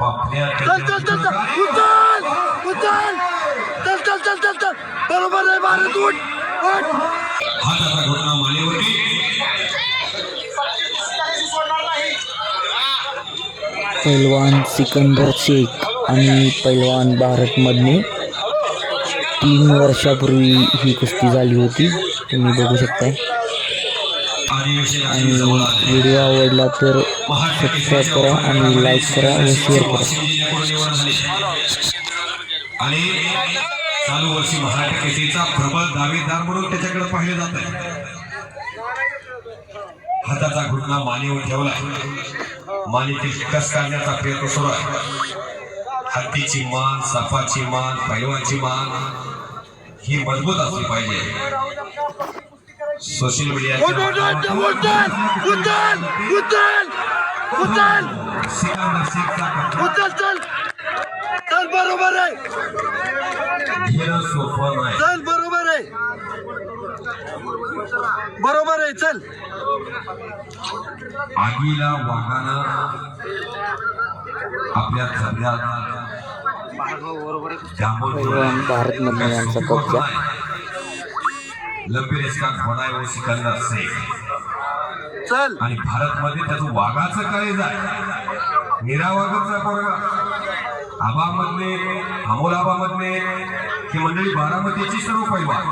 चल चल चल चल. उचल उचल. चल चल चल चल चल. बरोबर आहे भारत उठ उठ. हाताचा घोटणा मानेवरती. पैलवान सिकंदर शेख आणि पैलवान भारतमधने तीन वर्षापूर्वी ही कुस्ती झाली होती. तुम्ही बघू शकताय. आणि जवळ व्हिडिओ आवडला तर सबस्क्राईब करा आणि लाईक करा आणि शेअर करा. आणि चालू वर्षी महाराष्ट्र प्रबळ दावेदार म्हणून त्याच्याकडे पाहिले जात आहे. हाताचा घुटणा मानेवर ठेवलाय मानेची कस काढण्याचा प्रयत्न सुरू आहे. हत्तीची मान सफाची मान पैलवानची मान ही मजबूत असली पाहिजे. सोशल उचल चल. चल बरोबर आहे. चल बरोबर आहे. बरोबर आहे चल. आगीला वाघानं आपल्या पैलवान भारतमधने यांचा कब्जा. लंबी का घोडा वो सिकंदर शेख चल. आणि भारतमध्ये त्याचं वाघाचं काय जाय मीरा वाघाचा पोरगा. आबामधले अमोल आबामधले ही मंडळी बारामतीची सर्व पैलवान.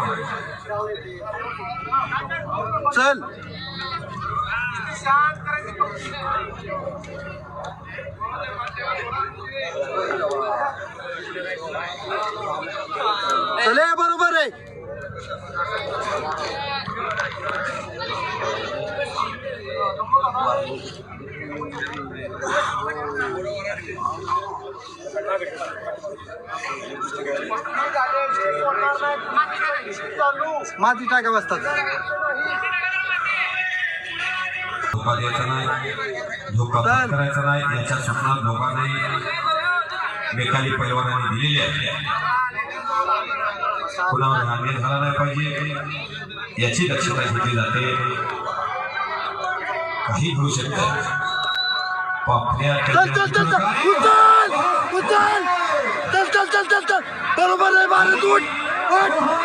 चल चले बरोबर आहे माती टाका बसतात. धोका द्यायचा नाही धोका करायचा नाही याच्या सूचना दोघांनाही मेकाली पैलवानांनी दिलेली आहे. कुणावर नांदेड झाला नाही पाहिजे. याची दक्षता घेतली जाते. काही घडू शकतं. पापण्या चल चल चल चल. उचल! उचल! चल चल चल चल चल. बरोबर आहे भारत उठ उठ.